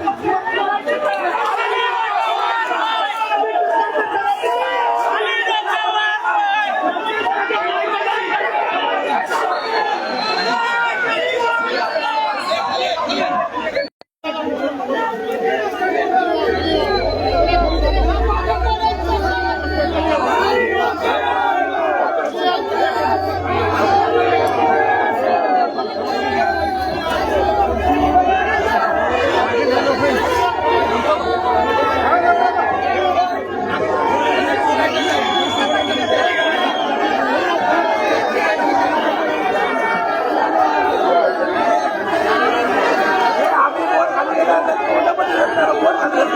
Yeah.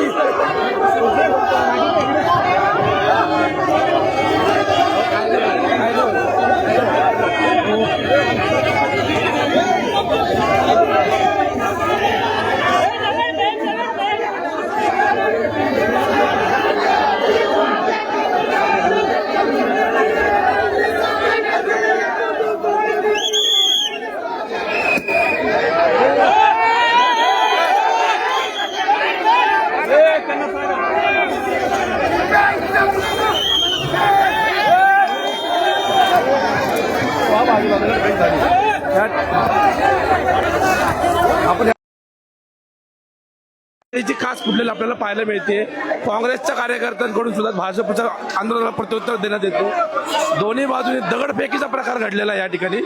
Vista! याची खास फुटलेली आपल्याला पाहायला मिळते. काँग्रेसच्या कार्यकर्त्यांकडून सुद्धा भाजपच्या आंदोलनाला प्रत्युत्तर देण्यात येतो. दोन्ही बाजूने दगडफेकीचा प्रकार घडलेला आहे या ठिकाणी.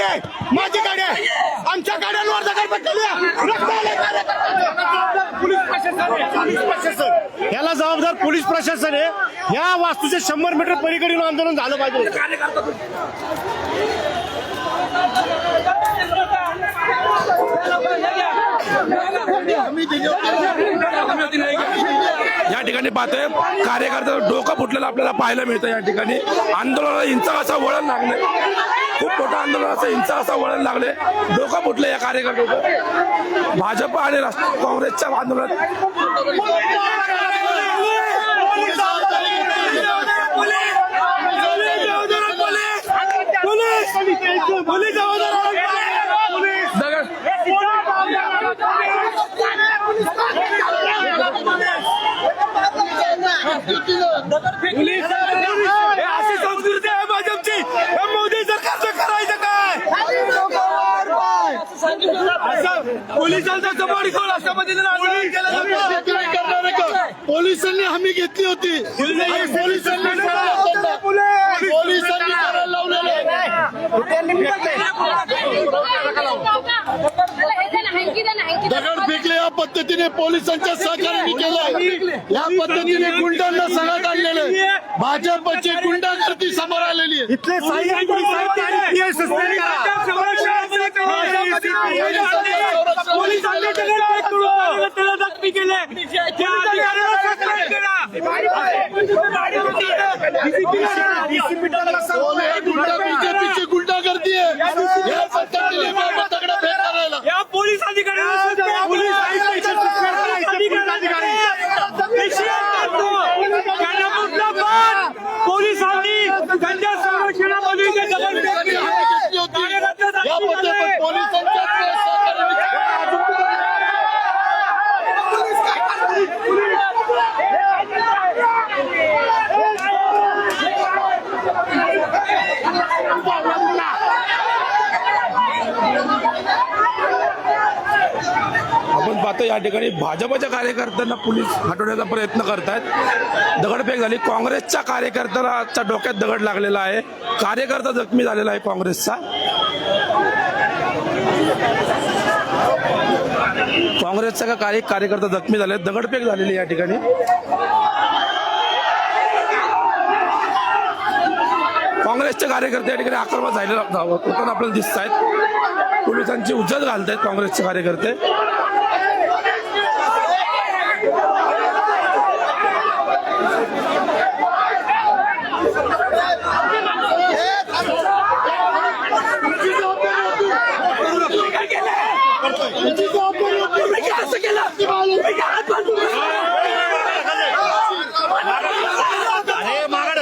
गाडी आहे माझी गाडी आहे आमच्या गाड्यांवर दगडपट्टी पोलीस प्रशासन आहे, पोलीस प्रशासन. याला जबाबदार पोलीस प्रशासन आहे. या वास्तूचे शंभर मीटर पलीकडील आंदोलन झालं पाहिजे. या ठिकाणी पाहतोय कार्यकर्त्याचं डोकं फुटलेलं आपल्याला पाहायला मिळतं या ठिकाणी. आंदोलनाला हिंसा असा वळण लागले खूप मोठं आंदोलनाचा हिंसा असा वळण लागले डोकं फुटलं या कार्यकर्त्याचं भाजप आणि राष्ट्र काँग्रेसच्या आंदोलनात दगड अशी संस्कृती आहे भाजपची या मोदी सरकारचं करायचं काय असं पोलिसांचा अशा पद्धतीने आंदोलन केलं. पोलिसांनी हमी घेतली होती. आणि पोलिसांनी पोलिसांनी. दगड फेकले या पद्धतीने पोलिसांच्या सहकार्याने केलं या पद्धतीने गुंडांना सगळ्यात आणलेलं आहे. भाजपची गुंडागर्दी समोर आलेली आहे. बीजेपीची गुंडागर्दी आहे या पद्धतीने बाबा दगड फेक करायला या पोलीस अधिकाऱ्यांना पोलीस पोलिसांनी त्यांच्या संरक्षणामध्ये जे दगड पोलिसांनी फेकले, हमी घेतली होती या पद्धतीने पोलिसांच्या सहकार्याने फक्त या ठिकाणी भाजपच्या कार्यकर्त्यांना पोलीस हटवण्याचा प्रयत्न करतायत. दगडफेक झाली. काँग्रेसच्या कार्यकर्त्याला डोक्यात दगड लागलेला आहे. कार्यकर्ता जखमी झालेला आहे काँग्रेसचा. काँग्रेसचा का कार्य कार्यकर्ता जखमी झाले? दगडफेक झालेली या ठिकाणी. काँग्रेसचे कार्यकर्ते या ठिकाणी आक्रमक झालेला होताना आपल्याला दिसत आहेत पोलिसांची उज्जत घालतायत काँग्रेसचे कार्यकर्ते. अरे मागा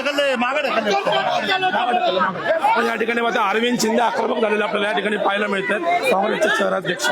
या ठिकाणी आता अरविंद शिंदे आक्रमक झालेले आपल्याला या ठिकाणी पाहायला मिळतात. काँग्रेसचे शहराध्यक्ष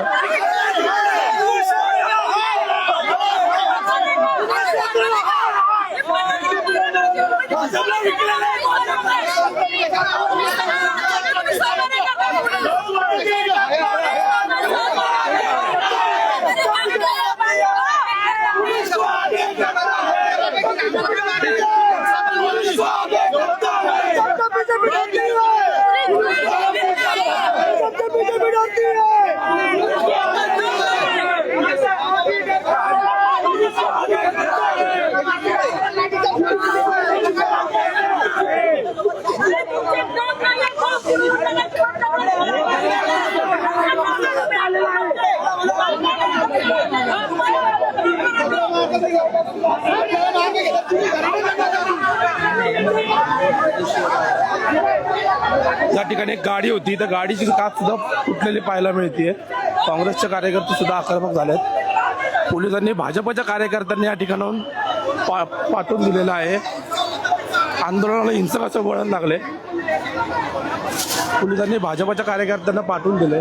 या ठिकाणी एक गाडी होती. त्या गाडीची काच सुद्धा फुटलेली पाहायला मिळते काँग्रेसचे कार्यकर्ते सुद्धा आक्रमक झालेत. पोलिसांनी भाजपच्या कार्यकर्त्यांनी या ठिकाणाहून पा पाठवून दिलेलं आहे. आंदोलनाला हिंसक असं वळण लागले. पोलिसांनी भाजपच्या कार्यकर्त्यांना पाठवून दिले.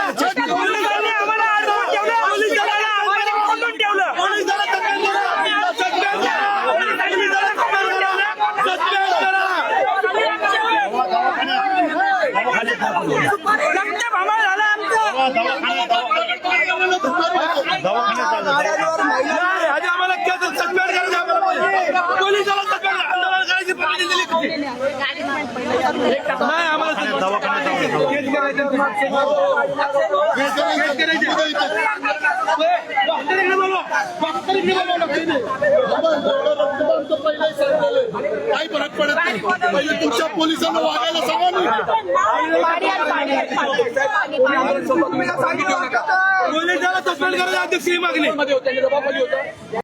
काही फरक पडत नाही. पहिले तुमच्या पोलिसांना वागायला सांगा ना. पोलिसाला सस्पेंड करायची अध्यक्ष मागणी